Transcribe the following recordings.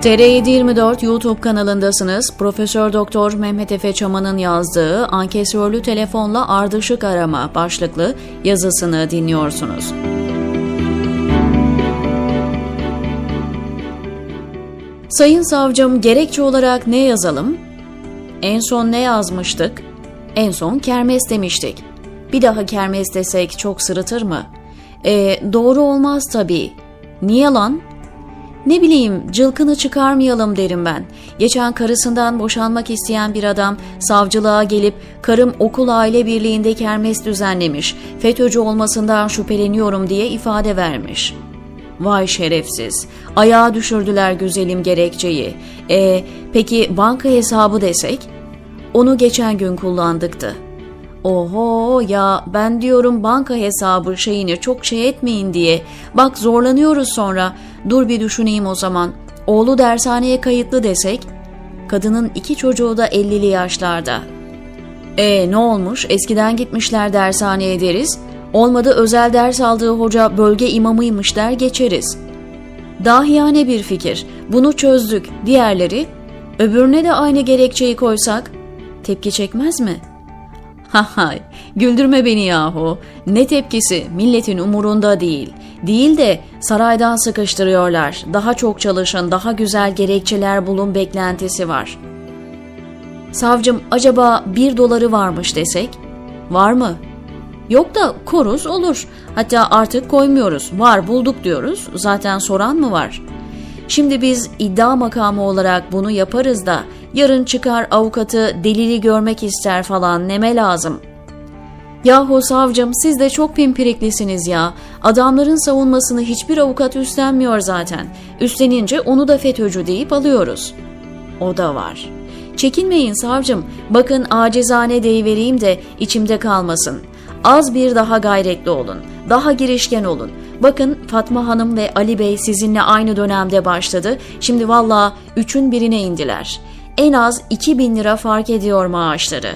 TR724 YouTube kanalındasınız. Profesör Doktor Mehmet Efe Çaman'ın yazdığı Ankesörlü Telefonla Ardışık Arama başlıklı yazısını dinliyorsunuz. Sayın savcım gerekçe olarak ne yazalım? En son ne yazmıştık? En son kermes demiştik. Bir daha kermes desek çok sırıtır mı? E, doğru olmaz tabii. Niye lan? Ne bileyim cılkını çıkarmayalım derim ben. Geçen karısından boşanmak isteyen bir adam savcılığa gelip karım okul aile birliğinde kermes düzenlemiş, FETÖ'cü olmasından şüpheleniyorum diye ifade vermiş. Vay şerefsiz. Ayağa düşürdüler güzelim gerekçeyi. E peki banka hesabı desek? Onu geçen gün kullandıktı. Oho ya ben diyorum banka hesabı şeyini çok şey etmeyin diye. Bak zorlanıyoruz sonra. Dur bir düşüneyim o zaman. Oğlu dershaneye kayıtlı desek. Kadının iki çocuğu da 50'li yaşlarda. E ne olmuş? Eskiden gitmişler dershaneye deriz. Olmadı özel ders aldığı hoca bölge imamıymış der geçeriz. Dahiyane bir fikir. Bunu çözdük. Diğerleri? Öbürüne de aynı gerekçeyi koysak? Tepki çekmez mi?'' Hay, güldürme beni yahu. Ne tepkisi, milletin umurunda değil. Değil de saraydan sıkıştırıyorlar. Daha çok çalışın, daha güzel gerekçeler bulun beklentisi var. Savcım acaba bir doları varmış desek? Var mı? Yok da koruz olur. Hatta artık koymuyoruz. Var bulduk diyoruz. Zaten soran mı var? Şimdi biz iddia makamı olarak bunu yaparız da yarın çıkar avukatı delili görmek ister falan neme lazım. Yahu savcım siz de çok pimpiriklisiniz ya. Adamların savunmasını hiçbir avukat üstlenmiyor zaten. Üstlenince onu da FETÖ'cü deyip alıyoruz. O da var. Çekinmeyin savcım. Bakın acizane deyivereyim de içimde kalmasın. Az bir daha gayretli olun. Daha girişken olun. Bakın Fatma Hanım ve Ali Bey sizinle aynı dönemde başladı. Şimdi valla üçün birine indiler. En az 2000 lira fark ediyor maaşları.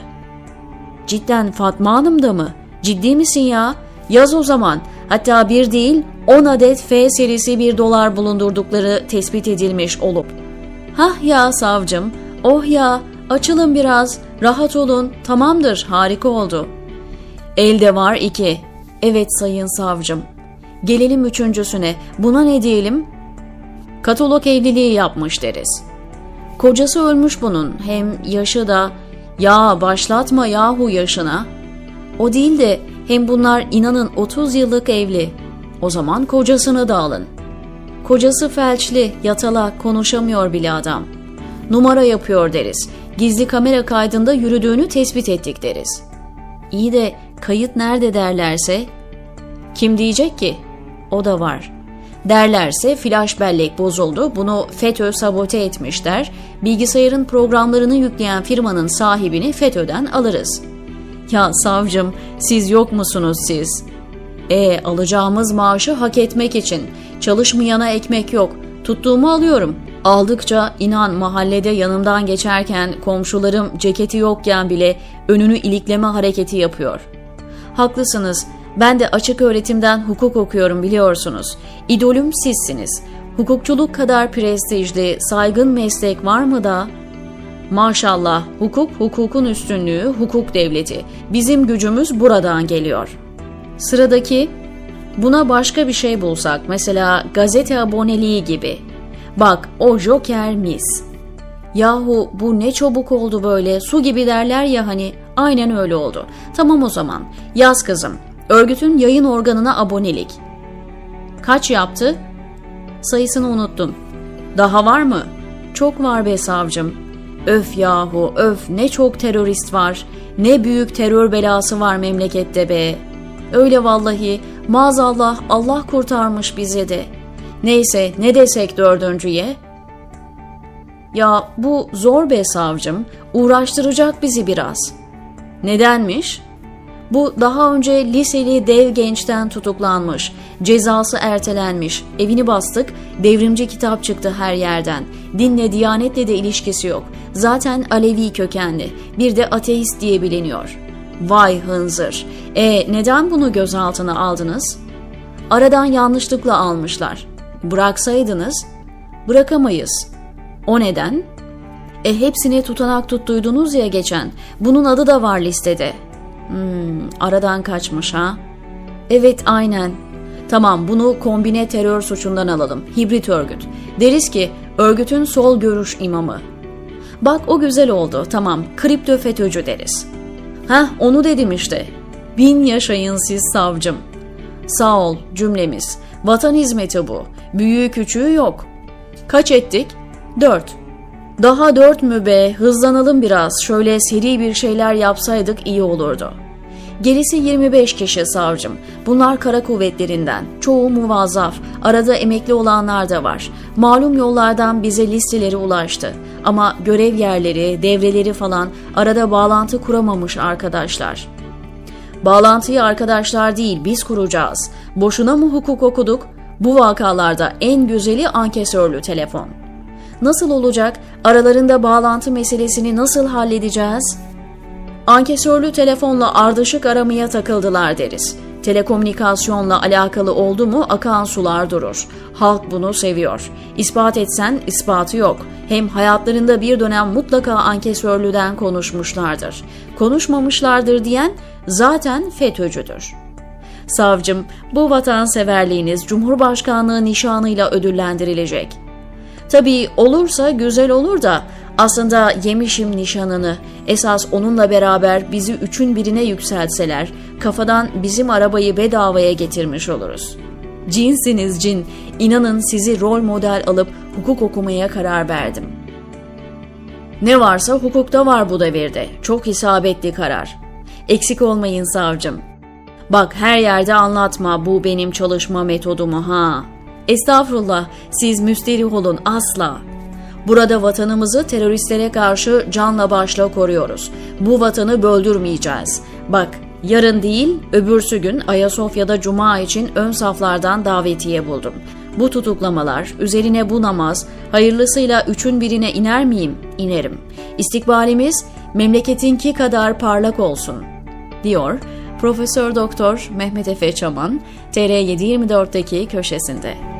Cidden Fatma Hanım da mı? Ciddi misin ya? Yaz o zaman. Hatta bir değil 10 adet F serisi bir dolar bulundurdukları tespit edilmiş olup. Hah ya savcım, oh ya açılın biraz, rahat olun, tamamdır harika oldu. Elde var iki. Evet sayın savcım. Gelelim üçüncüsüne. Buna ne diyelim? Katalog evliliği yapmış deriz. Kocası ölmüş bunun. Hem yaşı da ya başlatma yahu yaşına. O değil de hem bunlar inanın 30 yıllık evli. O zaman kocasını da alın. Kocası felçli, yatalak, konuşamıyor bile adam. Numara yapıyor deriz. Gizli kamera kaydında yürüdüğünü tespit ettik deriz. İyi de kayıt nerede derlerse? Kim diyecek ki? O da var. Derlerse flash bellek bozuldu, bunu FETÖ sabote etmişler, bilgisayarın programlarını yükleyen firmanın sahibini FETÖ'den alırız. Ya savcım, siz yok musunuz siz? E alacağımız maaşı hak etmek için. Çalışmayana ekmek yok. Tuttuğumu alıyorum. Aldıkça inan mahallede yanımdan geçerken komşularım ceketi yokken bile önünü ilikleme hareketi yapıyor. Haklısınız. Ben de açık öğretimden hukuk okuyorum biliyorsunuz. İdolüm sizsiniz. Hukukçuluk kadar prestijli, saygın meslek var mı da? Maşallah hukuk hukukun üstünlüğü, hukuk devleti. Bizim gücümüz buradan geliyor. Sıradaki buna başka bir şey bulsak mesela gazete aboneliği gibi. Bak o Joker mis. Yahu bu ne çabuk oldu böyle su gibi derler ya hani aynen öyle oldu. Tamam o zaman yaz kızım örgütün yayın organına abonelik. Kaç yaptı? Sayısını unuttum. Daha var mı? Çok var be savcım. Öf yahu öf ne çok terörist var. Ne büyük terör belası var memlekette be. Öyle vallahi maazallah Allah kurtarmış bizi de. Neyse ne desek dördüncüye? Ya bu zor be savcım, uğraştıracak bizi biraz. Nedenmiş? Bu daha önce liseli dev gençten tutuklanmış, cezası ertelenmiş, evini bastık, devrimci kitap çıktı her yerden. Dinle, diyanetle de ilişkisi yok. Zaten Alevi kökenli, bir de ateist diye biliniyor. Vay hınzır. E neden bunu gözaltına aldınız? Aradan yanlışlıkla almışlar. Bıraksaydınız, bırakamayız. O neden? E hepsine tutanak tuttuydunuz ya geçen. Bunun adı da var listede. Hmm, aradan kaçmış ha? Evet aynen. Tamam bunu kombine terör suçundan alalım. Hibrit örgüt. Deriz ki örgütün sol görüş imamı. Bak o güzel oldu. Tamam kripto FETÖ'cü deriz. Heh onu dedim işte. Bin yaşayın siz savcım. Sağ ol cümlemiz. Vatan hizmeti bu. Büyüğü küçüğü yok. Kaç ettik? Dört. Daha dört mü be? Hızlanalım biraz. Şöyle seri bir şeyler yapsaydık iyi olurdu. Gerisi 25 kişi savcım. Bunlar kara kuvvetlerinden. Çoğu muvazzaf. Arada emekli olanlar da var. Malum yollardan bize listeleri ulaştı. Ama görev yerleri, devreleri falan arada bağlantı kuramamış arkadaşlar. Bağlantıyı arkadaşlar değil biz kuracağız. Boşuna mı hukuk okuduk? Bu vakalarda en güzeli ankesörlü telefon. Nasıl olacak? Aralarında bağlantı meselesini nasıl halledeceğiz? Ankesörlü telefonla ardışık aramaya takıldılar deriz. Telekomünikasyonla alakalı oldu mu akan sular durur. Halk bunu seviyor. İspat etsen ispatı yok. Hem hayatlarında bir dönem mutlaka ankesörlüden konuşmuşlardır. Konuşmamışlardır diyen zaten FETÖ'cüdür. Savcım, bu vatanseverliğiniz Cumhurbaşkanlığı nişanıyla ödüllendirilecek. Tabii olursa güzel olur da aslında yemişim nişanını. Esas onunla beraber bizi üçün birine yükseltseler kafadan bizim arabayı bedavaya getirmiş oluruz. Cinsiniz cin. İnanın sizi rol model alıp hukuk okumaya karar verdim. Ne varsa hukukta var bu devirde. Çok isabetli karar. Eksik olmayın savcım. Bak her yerde anlatma bu benim çalışma metodumu ha. Estağfurullah siz müsterih olun asla. Burada vatanımızı teröristlere karşı canla başla koruyoruz. Bu vatanı böldürmeyeceğiz. Bak yarın değil öbürsü gün Ayasofya'da cuma için ön saflardan davetiye buldum. Bu tutuklamalar, üzerine bu namaz, hayırlısıyla üçün birine iner miyim? İnerim. İstikbalimiz memleketinki kadar parlak olsun, diyor Profesör Doktor Mehmet Efe Çaman, TR724'deki köşesinde.